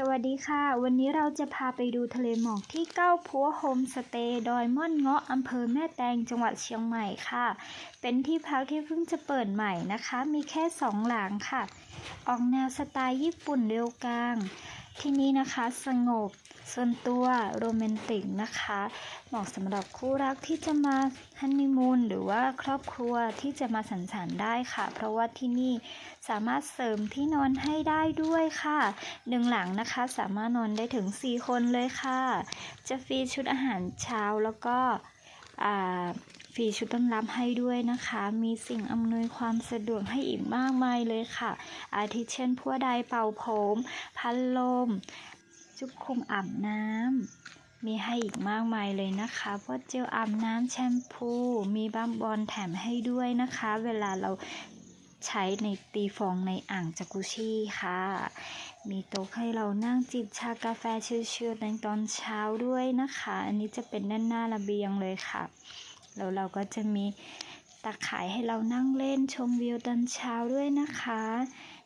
สวัสดีค่ะ วันนี้เราจะพาไปดูทะเลหมอกที่เก้าพัวโฮมสเตย์ดอยม่อนเงาะอำเภอแม่แตงจังหวัดเชียงใหม่ค่ะ เป็นที่พักที่เพิ่งจะเปิดใหม่นะคะ มีแค่สองหลังค่ะ ออกแนวสไตล์ญี่ปุ่นเรียวกลาง ที่นี่นะคะสงบส่วนตัวโรแมนติกนะคะ เหมาะสำหรับคู่รักที่จะมาฮันนีมูนหรือว่าครอบครัวที่จะมาสังสรรค์ได้ค่ะ เพราะว่าที่นี่สามารถเสริมที่นอนให้ได้ด้วยค่ะหนึ่งหลังนะคะสามารถนอนได้ถึง 4 คนเลยค่ะ จะฟรีชุดอาหารเช้าแล้วก็อ่า ฟรีชุดต้อนรับให้ด้วยนะคะ มีสิ่งอำนวยความสะดวกให้อีกมากมายเลยค่ะ อาทิเช่นพัวใดเป่าผมพัดลม จุกคุมอาบน้ำ มีให้อีกมากมายเลยนะคะพวกเจลอาบน้ำแชมพู มีบัมบอลแถมให้ด้วยนะคะ เวลาเราใช้ในตีฟองในอ่างจากุชี่ค่ะ มีโต๊ะให้เรานั่งจิบชากาแฟชิลๆในตอนเช้าด้วยนะคะ อันนี้จะเป็นด้านหน้าระเบียงเลยค่ะ แล้วเราก็จะมีตะข่ายให้เรานั่งเล่นชมวิวตอนเช้าด้วยนะคะ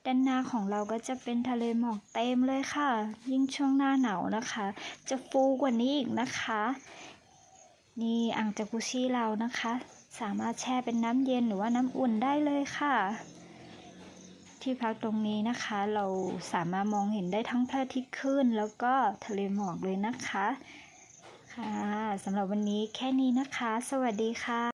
ด้านหน้าของเราก็จะเป็นทะเลหมอกเต็มเลยค่ะ ยิ่งช่วงหน้าหนาวนะคะ จะฟูกว่านี้อีกนะคะ นี่อ่างจากุชิเรานะคะ สามารถแช่เป็นน้ำเย็นหรือว่าน้ำอุ่นได้เลยค่ะ ที่พักตรงนี้นะคะ เราสามารถมองเห็นได้ทั้งพระอาทิตย์ขึ้น แล้วก็ทะเลหมอกเลยนะคะ ค่ะสำหรับวันนี้แค่นี้นะคะ สวัสดีค่ะ